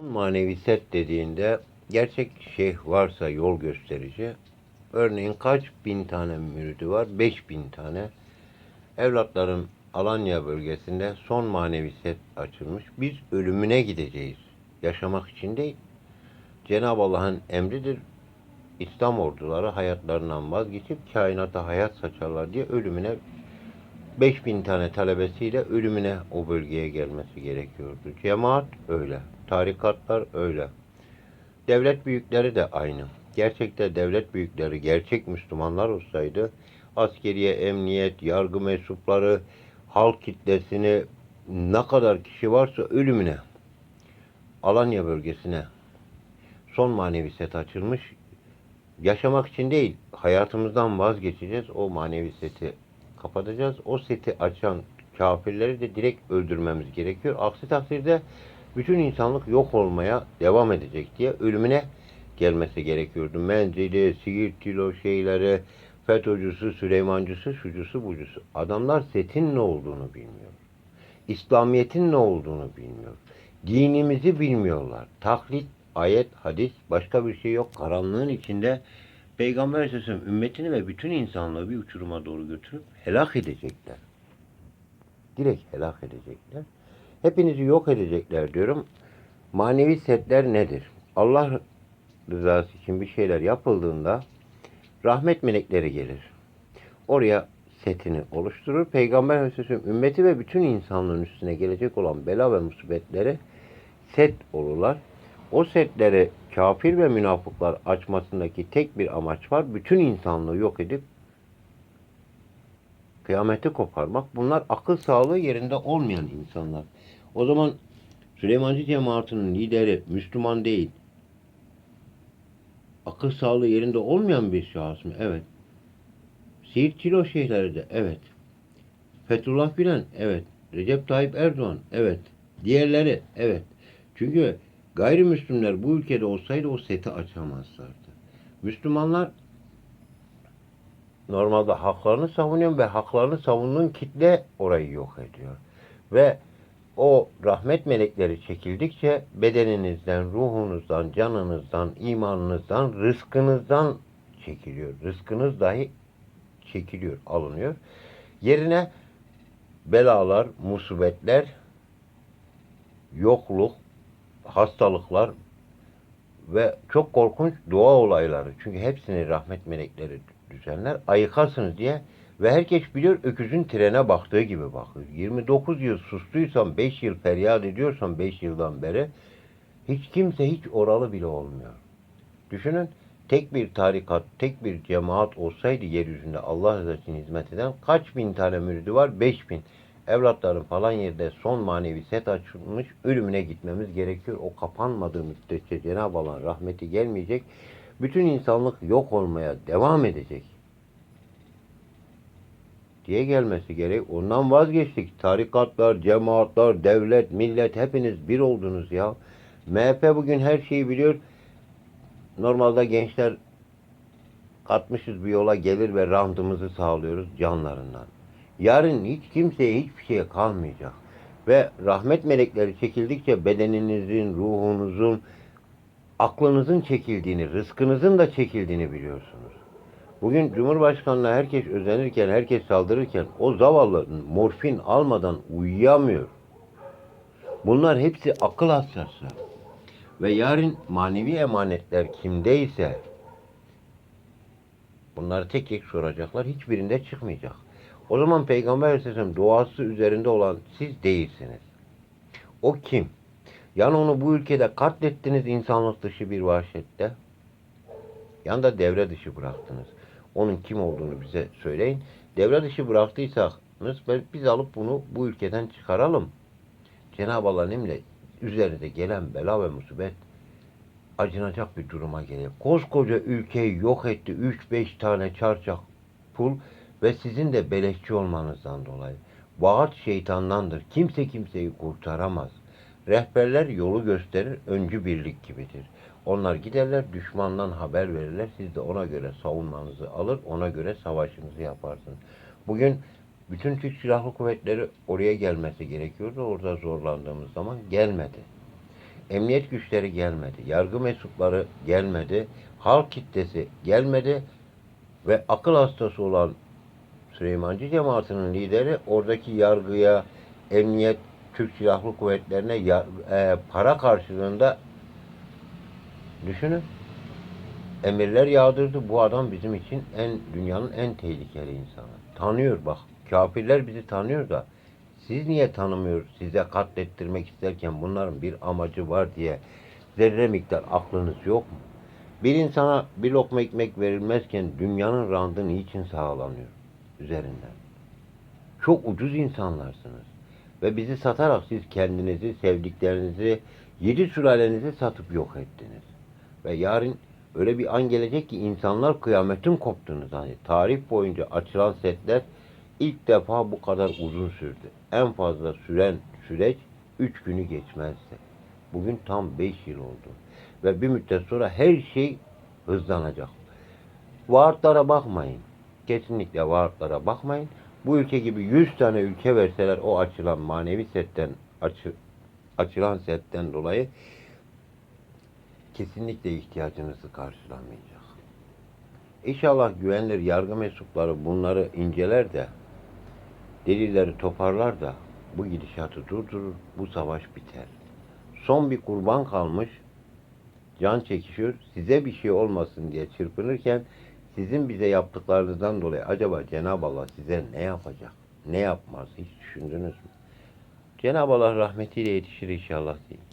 Manevi set dediğinde gerçek şeyh varsa yol gösterici. Örneğin kaç bin tane müridi var? Beş bin tane. Evlatların Alanya bölgesinde son manevi set açılmış. Biz ölümüne gideceğiz. Yaşamak için değil. Cenab-ı Allah'ın emridir. İslam orduları hayatlarından vazgeçip kainata hayat saçarlar diye ölümüne 5000 tane talebesiyle ölümüne o bölgeye gelmesi gerekiyordu. Cemaat öyle. Tarikatlar öyle. Devlet büyükleri de aynı. Gerçekte devlet büyükleri gerçek Müslümanlar olsaydı askeriye, emniyet, yargı mensupları, halk kitlesini ne kadar kişi varsa ölümüne Alanya bölgesine son manevi set açılmış. Yaşamak için değil, hayatımızdan vazgeçeceğiz. O manevi seti kapatacağız. O seti açan kafirleri de direkt öldürmemiz gerekiyor. Aksi takdirde bütün insanlık yok olmaya devam edecek diye ölümüne gelmesi gerekiyordu. Menzili, Siirtli o şeyleri, FETÖ'cüsü, Süleymancısı, şucusu, bucusu. Adamlar setin ne olduğunu bilmiyor. İslamiyet'in ne olduğunu bilmiyor. Dinimizi bilmiyorlar. Taklit, ayet, hadis başka bir şey yok. Karanlığın içinde Peygamber Aleyhisselam ümmetini ve bütün insanlığı bir uçuruma doğru götürüp helak edecekler. Direkt helak edecekler. Hepinizi yok edecekler diyorum. Manevi setler nedir? Allah rızası için bir şeyler yapıldığında rahmet melekleri gelir. Oraya setini oluşturur. Peygamber Aleyhisselam ümmeti ve bütün insanlığın üstüne gelecek olan bela ve musibetleri set olurlar. O setleri kafir ve münafıklar açmasındaki tek bir amaç var. Bütün insanlığı yok edip kıyameti koparmak. Bunlar akıl sağlığı yerinde olmayan insanlar. O zaman Süleymancı cemaatinin lideri Müslüman değil. Akıl sağlığı yerinde olmayan bir şahıs mı? Evet. Siirt Çilo şeyhleri de evet. Fethullah Gülen evet. Recep Tayyip Erdoğan evet. Diğerleri evet. Çünkü gayrimüslimler bu ülkede olsaydı o seti açamazlardı. Müslümanlar normalde haklarını savunuyor ve haklarını savunduğun kitle orayı yok ediyor. Ve o rahmet melekleri çekildikçe bedeninizden, ruhunuzdan, canınızdan, imanınızdan, rızkınızdan çekiliyor. Rızkınız dahi çekiliyor, alınıyor. Yerine belalar, musibetler, yokluk, hastalıklar ve çok korkunç dua olayları. Çünkü hepsini rahmet melekleri düzenler. Ayıkasınız diye ve herkes biliyor öküzün trene baktığı gibi bakıyor. 29 yıl sustuysam 5 yıl feryat ediyorsam 5 yıldan beri hiç kimse hiç oralı bile olmuyor. Düşünün tek bir tarikat, tek bir cemaat olsaydı yeryüzünde Allah rızası için hizmet eden kaç bin tane müridi var? 5 bin. Evlatların falan yerde son manevi set açılmış ölümüne gitmemiz gerekiyor. O kapanmadığı müddetçe Cenab-ı Allah'ın rahmeti gelmeyecek. Bütün insanlık yok olmaya devam edecek diye gelmesi gerek. Ondan vazgeçtik. Tarikatlar, cemaatler, devlet, millet hepiniz bir oldunuz ya. MHP bugün her şeyi biliyor. Normalde gençler katmışız bir yola gelir ve rantımızı sağlıyoruz canlarından. Yarın hiç kimseye hiçbir şeye kalmayacak. Ve rahmet melekleri çekildikçe bedeninizin, ruhunuzun, aklınızın çekildiğini, rızkınızın da çekildiğini biliyorsunuz. Bugün Cumhurbaşkanı'na herkes özenirken, herkes saldırırken o zavallı morfin almadan uyuyamıyor. Bunlar hepsi akıl hastası. Ve yarın manevi emanetler kimdeyse bunları tek tek soracaklar. Hiçbirinde çıkmayacak. O zaman Peygamber Aleyhisselam duası üzerinde olan siz değilsiniz. O kim? Yani onu bu ülkede katlettiniz insanlık dışı bir vahşette. Yanında devre dışı bıraktınız. Onun kim olduğunu bize söyleyin. Devre dışı bıraktıysanız biz alıp bunu bu ülkeden çıkaralım. Cenab-ı Allah'ın emriyle üzerinde gelen bela ve musibet acınacak bir duruma gelir. Koskoca ülkeyi yok etti. 3-5 tane çarçak pul ve sizin de beleşçi olmanızdan dolayı. Vaat şeytandandır. Kimse kimseyi kurtaramaz. Rehberler yolu gösterir, öncü birlik gibidir. Onlar giderler, düşmandan haber verirler. Siz de ona göre savunmanızı alır, ona göre savaşınızı yaparsınız. Bugün bütün Türk Silahlı Kuvvetleri oraya gelmesi gerekiyordu. Orada zorlandığımız zaman gelmedi. emniyet güçleri gelmedi. Yargı mensupları gelmedi. Halk kitlesi gelmedi. Ve akıl hastası olan Süleymancı cemaatinin lideri oradaki yargıya, emniyet, Türk Silahlı Kuvvetlerine ya- e, para karşılığında düşünün emirler yağdırdı. Bu adam bizim için en dünyanın en tehlikeli insanı. Tanıyor bak. Kafirler bizi tanıyor da siz niye tanımıyor? Size katlettirmek isterken bunların bir amacı var diye zerre miktar aklınız yok mu? Bir insana bir lokma ekmek verilmezken dünyanın randı niçin sağlanıyor üzerinden? Çok ucuz insanlarsınız. Ve bizi satarak siz kendinizi, sevdiklerinizi, yedi sülalenizi satıp yok ettiniz. Ve yarın öyle bir an gelecek ki insanlar kıyametin koptuğunu zannediyor. Tarih boyunca açılan setler ilk defa bu kadar uzun sürdü. En fazla süren süreç 3 günü geçmezdi. Bugün tam 5 yıl oldu. Ve bir müddet sonra her şey hızlanacak. Vaatlara bakmayın. Kesinlikle vaatlara bakmayın. Bu ülke gibi 100 tane ülke verseler o açılan manevi setten açı, açılan setten dolayı kesinlikle ihtiyacınızı karşılamayacak. İnşallah güvenilir yargı mensupları bunları inceler de delilleri toparlar da bu gidişatı durdurur, bu savaş biter. Son bir kurban kalmış, can çekişiyor, size bir şey olmasın diye çırpınırken sizin bize yaptıklarınızdan dolayı acaba Cenab-ı Allah size ne yapacak, ne yapmaz hiç düşündünüz mü? Cenab-ı Allah rahmetiyle yetişir inşallah diyeyim.